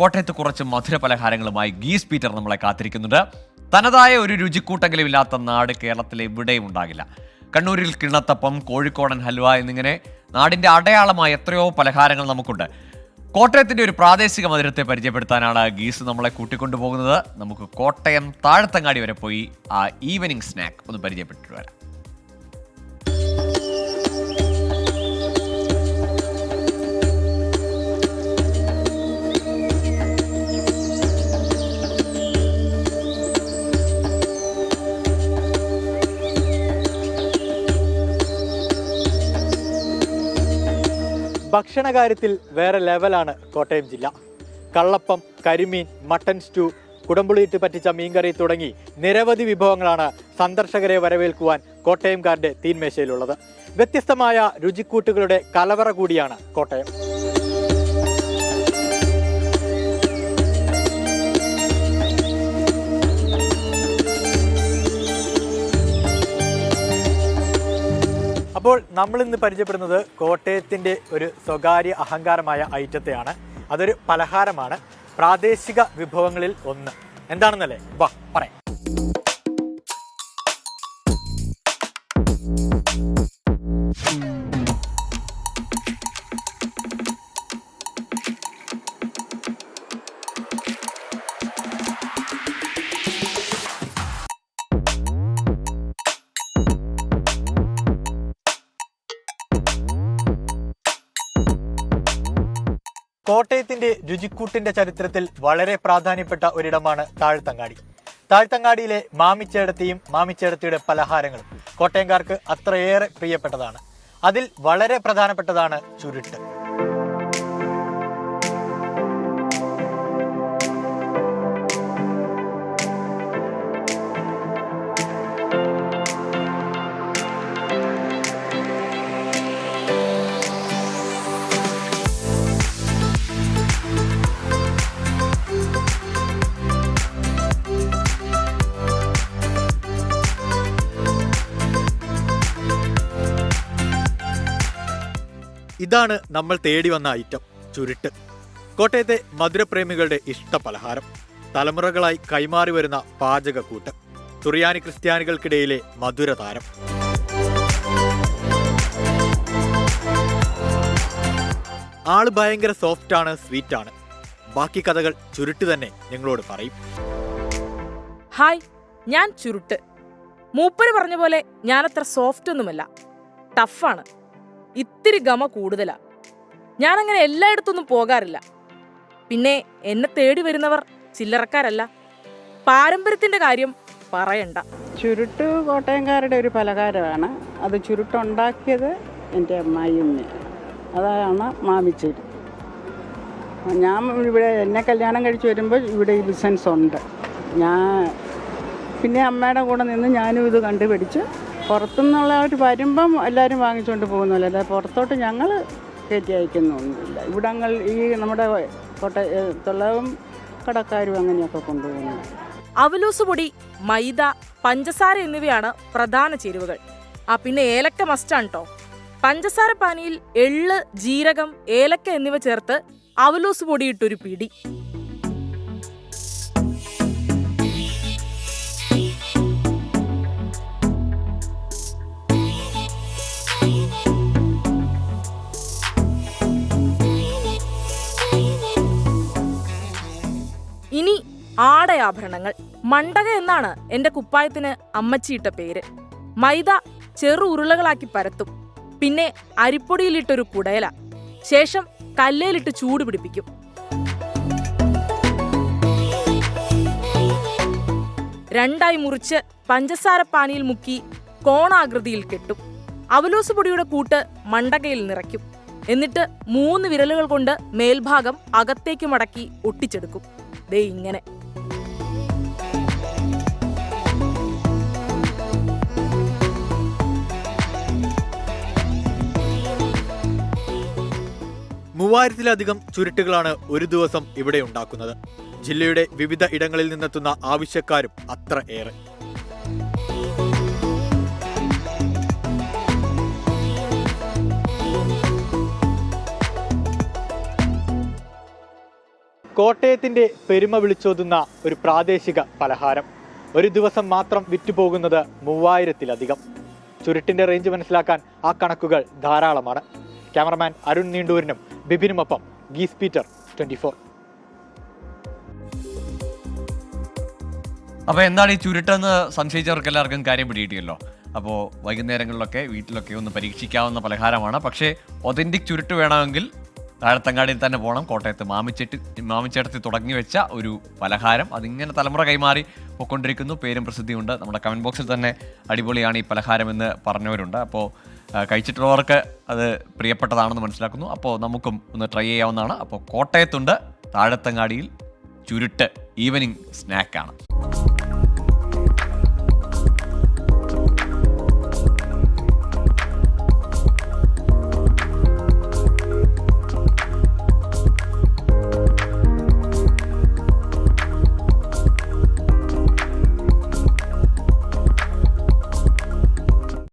കോട്ടയത്ത് കുറച്ച് മധുര പലഹാരങ്ങളുമായി ഗീസ് പീറ്റർ നമ്മളെ കാത്തിരിക്കുന്നുണ്ട്. തനതായ ഒരു രുചിക്കൂട്ടെങ്കിലും ഇല്ലാത്ത നാട് കേരളത്തിൽ ഇവിടെയും ഉണ്ടാകില്ല. കണ്ണൂരിൽ കിണത്തപ്പം കോഴിക്കോടൻ ഹൽവ എന്നിങ്ങനെ നാടിന്റെ അടയാളമായ എത്രയോ പലഹാരങ്ങൾ നമുക്കുണ്ട്. കോട്ടയത്തിന്റെ ഒരു പ്രാദേശിക മധുരത്തെ പരിചയപ്പെടുത്താനാണ് ഗീസ് നമ്മളെ കൂട്ടിക്കൊണ്ടുപോകുന്നത്. നമുക്ക് കോട്ടയം താഴത്തങ്ങാടി വരെ പോയി ആ ഈവനിങ് സ്നാക്ക് ഒന്ന് പരിചയപ്പെട്ടിട്ട് വരാം. ഭക്ഷണ കാര്യത്തിൽ വേറെ ലെവലാണ് കോട്ടയം ജില്ല. കള്ളപ്പം കരിമീൻ മട്ടൻ സ്റ്റൂ കുടമ്പുളിയിട്ട് പറ്റിച്ച മീൻകറി തുടങ്ങി നിരവധി വിഭവങ്ങളാണ് സന്ദർശകരെ വരവേൽക്കുവാൻ കോട്ടയംകാരുടെ തീൻമേശയിലുള്ളത്. വ്യത്യസ്തമായ രുചിക്കൂട്ടുകളുടെ കലവറ കൂടിയാണ് കോട്ടയം. അപ്പോൾ നമ്മൾ ഇന്ന് പരിചയപ്പെടുന്നത് കോട്ടയത്തിന്റെ ഒരു സ്വകാര്യ അഹങ്കാരമായ ഐറ്റത്തെയാണ്. അതൊരു പലഹാരമാണ്. പ്രാദേശിക വിഭവങ്ങളിൽ ഒന്ന്. എന്താണെന്നല്ലേ? വാ പറയാം. കോട്ടയത്തിന്റെ രുചിക്കൂട്ടിന്റെ ചരിത്രത്തിൽ വളരെ പ്രാധാന്യപ്പെട്ട ഒരിടമാണ് താഴ്ത്തങ്ങാടി. താഴ്ത്തങ്ങാടിയിലെ മാമിച്ചേടത്തിയും മാമിച്ചേടത്തിയുടെ പലഹാരങ്ങളും കോട്ടയംകാർക്ക് അത്രയേറെ പ്രിയപ്പെട്ടതാണ്. അതിൽ വളരെ പ്രധാനപ്പെട്ടതാണ് ചുരുട്ട്. ഇതാണ് നമ്മൾ തേടി വന്ന ഐറ്റം ചുരുട്ട്. കോട്ടയത്തെ മധുരപ്രേമികളുടെ ഇഷ്ട പലഹാരം തലമുറകളായി കൈമാറി വരുന്ന പാചകക്കൂട്ട് തുറിയാനി ക്രിസ്ത്യാനികൾക്കിടയിലെ മധുരതാരം. ആൾ ഭയങ്കര സോഫ്റ്റ് ആണ് സ്വീറ്റ് ആണ് ബാക്കി കഥകൾ ചുരുട്ട് തന്നെ നിങ്ങളോട് പറയും. ഹായ് ഞാൻ ചുരുട്ട്. മൂപ്പര് പറഞ്ഞ പോലെ ഞാനത്ര സോഫ്റ്റ് ഒന്നുമല്ല ടഫാണ്. ഇത്തിരി ഗമ കൂടുതലാ. ഞാനങ്ങനെ എല്ലായിടത്തൊന്നും പോകാറില്ല. പിന്നെ എന്നെ തേടി വരുന്നവർ ചില്ലറക്കാരല്ല. പാരമ്പര്യത്തിന്റെ കാര്യം പറയണ്ട. ചുരുട്ട് കോട്ടയംകാരുടെ ഒരു പലകാരമാണ് അത് ചുരുട്ടുണ്ടാക്കിയത് എന്റെ അമ്മായിയമ്മ അതാണ് മാമിച്ചേരി. ഞാൻ ഇവിടെ എന്നെ കല്യാണം കഴിച്ച് വരുമ്പോൾ ഇവിടെ ഈ ബിസിനസ് ഉണ്ട് ഞാൻ പിന്നെ അമ്മയുടെ കൂടെ നിന്ന് ഞാനും ഇത് കണ്ടുപിടിച്ച് പുറത്തുനിന്നുള്ളവർ വരുമ്പം എല്ലാവരും വാങ്ങിച്ചുകൊണ്ട് പോകുന്നില്ല അല്ലാതെ പുറത്തോട്ട് ഞങ്ങൾ കയറ്റി അയക്കുന്നൊന്നുമില്ല. ഇവിടങ്ങൾ ഈ നമ്മുടെ കോട്ടയത്തുള്ളവും കടക്കാരും അങ്ങനെയൊക്കെ കൊണ്ടുപോകുന്നത്. അവലൂസുപൊടി മൈദ പഞ്ചസാര എന്നിവയാണ് പ്രധാന ചേരുവകൾ. ആ പിന്നെ ഏലക്ക മസ്റ്റാണ് കേട്ടോ പഞ്ചസാര പാനിയിൽ എള്ള് ജീരകം ഏലക്ക എന്നിവ ചേർത്ത് അവലൂസ് പൊടിയിട്ടൊരു പിടി. ഇനി ആടയാഭരണങ്ങൾ. മണ്ടക എന്നാണ് എന്റെ കുപ്പായത്തിന് അമ്മച്ചിയിട്ട പേര്. മൈദ ചെറു ഉരുളകളാക്കി പരത്തും. പിന്നെ അരിപ്പൊടിയിലിട്ടൊരു കുടയല. ശേഷം കല്ലേലിട്ട് ചൂട് പിടിപ്പിക്കും. രണ്ടായി മുറിച്ച് പഞ്ചസാര പാനിയിൽ മുക്കി കോണാകൃതിയിൽ കെട്ടും. അവലോസ് പൊടിയുടെ കൂട്ട് മണ്ടകയിൽ നിറയ്ക്കും. എന്നിട്ട് മൂന്ന് വിരലുകൾ കൊണ്ട് മേൽഭാഗം അകത്തേക്ക് മടക്കി ഒട്ടിച്ചെടുക്കും. ദേ ഇങ്ങനെ. മൂവായിരത്തിലധികം ചുരുട്ടുകളാണ് ഒരു ദിവസം ഇവിടെ ഉണ്ടാക്കുന്നത്. ജില്ലയുടെ വിവിധ ഇടങ്ങളിൽ നിന്നെത്തുന്ന ആവശ്യക്കാരും അത്ര ഏറെ. കോട്ടയത്തിന്റെ പെരുമ വിളിച്ചോതുന്ന ഒരു പ്രാദേശിക പലഹാരം. ഒരു ദിവസം മാത്രം വിറ്റുപോകുന്നത് മൂവായിരത്തിലധികം. ചുരുട്ടിന്റെ റേഞ്ച് മനസ്സിലാക്കാൻ ആ കണക്കുകൾ ധാരാളമാണ്. ക്യാമറമാൻ അരുൺ നീണ്ടൂരിനും ബിബിനുമൊപ്പം ഗീസ് പീറ്റർ ട്വന്റി ഫോർ. അപ്പോൾ എന്താണ് ഈ ചുരുട്ടെന്ന് സംശയിച്ചവർക്ക് എല്ലാവർക്കും കാര്യം പിടികിട്ടിയല്ലോ. അപ്പോൾ വൈകുന്നേരങ്ങളിലൊക്കെ വീട്ടിലൊക്കെ ഒന്ന് പരീക്ഷിക്കാവുന്ന പലഹാരമാണ്. പക്ഷേ ഒതന്റിക് ചുരുട്ട് വേണമെങ്കിൽ താഴത്തങ്ങാടിയിൽ തന്നെ പോകണം കോട്ടയത്ത് മാമിച്ചെട്ടി മാമിച്ചേട്ടത്തി തുടങ്ങി വെച്ച ഒരു പലഹാരം. അതിങ്ങനെ തലമുറ കൈമാറി പോയിക്കൊണ്ടിരിക്കുന്നു പേരും പ്രസിദ്ധിയുണ്ട്. നമ്മുടെ കമന്റ് ബോക്സിൽ തന്നെ അടിപൊളിയാണ് ഈ പലഹാരം എന്ന് പറഞ്ഞവരുണ്ട് അപ്പോൾ കഴിച്ചിട്ടുള്ളവർക്ക് അത് പ്രിയപ്പെട്ടതാണെന്ന് മനസ്സിലാക്കുന്നു. അപ്പോൾ നമുക്കും ഒന്ന് ട്രൈ ചെയ്യാവുന്നതാണ്. അപ്പോൾ കോട്ടയത്തുണ്ട് താഴത്തങ്ങാടിയിൽ ചുരുട്ട് ഈവനിങ് സ്നാക്കാണ്